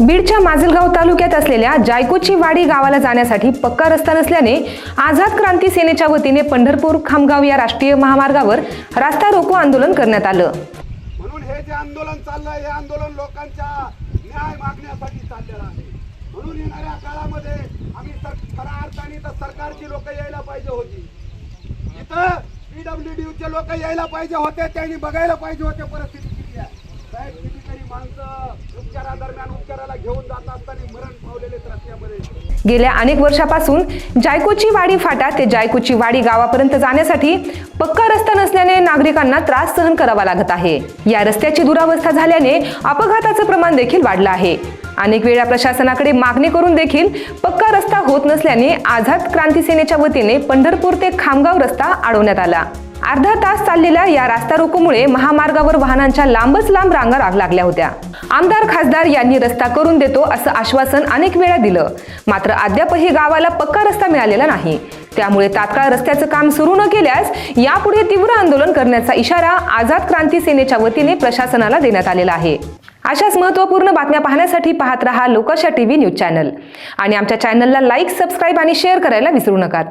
बीडच्या माजलगाव तालुक्यात असलेल्या जायकोची वाडी गावाला जाण्यासाठी पक्का रस्ता नसल्याने आझाद क्रांती सेनेच्या वतीने पंढरपूर खामगाव या राष्ट्रीय महामार्गावर रास्ता रोको आंदोलन करण्यात आलं. म्हणून हे जे आंदोलन चाललंय हे आंदोलन लोकांच्या न्याय मागण्यासाठी चाललेलं आहे. म्हणून येणाऱ्या काळामध्ये आम्ही खऱ्या अर्थाने तर सरकारची लोक यायला पाहिजे होती. इथं पीडब्ल्यू चे लोक यायला पाहिजे होते त्यांनी बघायला पाहिजे होते परिस्थिती किती आहे. साहेब कितीतरी माणसं उपचारादरम्यान घेऊन जात असताना मरण पावलेले रस्त्यामध्ये. गेल्या अनेक वर्षापासून जायकोची वाडी फाटा ते जायकोची वाडी गावापर्यंत जाण्यासाठी पक्का रस्ता नसल्याने नागरिकांना त्रास सहन करावा लागत आहे. या रस्त्याची दुरावस्था झाल्याने अपघाताचं प्रमाण देखील वाढलं आहे. अनेक वेळा प्रशासनाकडे मागणी करून देखील पक्का रस्ता होत नसल्याने आझाद क्रांती सेनेच्या वतीने पंढरपूर ते खामगाव रस्ता अडवण्यात आला. अर्धा तास चाललेल्या या रास्ता रोकोमुळे महामार्गावर वाहनांच्या लांबच लांब रांगा राग लागल्या होत्या. आमदार खासदार यांनी रस्ता करून देतो असं आश्वासन अनेक वेळा दिलं. मात्र अद्यापही गावाला पक्का रस्ता मिळालेला नाही. त्यामुळे तात्काळ रस्त्याचं काम सुरू न केल्यास यापुढे तीव्र आंदोलन करण्याचा इशारा आझाद क्रांती सेनेच्या वतीने प्रशासनाला देण्यात आलेला आहे. अशाच महत्त्वपूर्ण बातम्या पाहण्यासाठी पाहत रहा टी व्ही न्यूज चॅनल. आणि आमच्या चॅनलला लाईक सबस्क्राईब आणि शेअर करायला विसरू नका.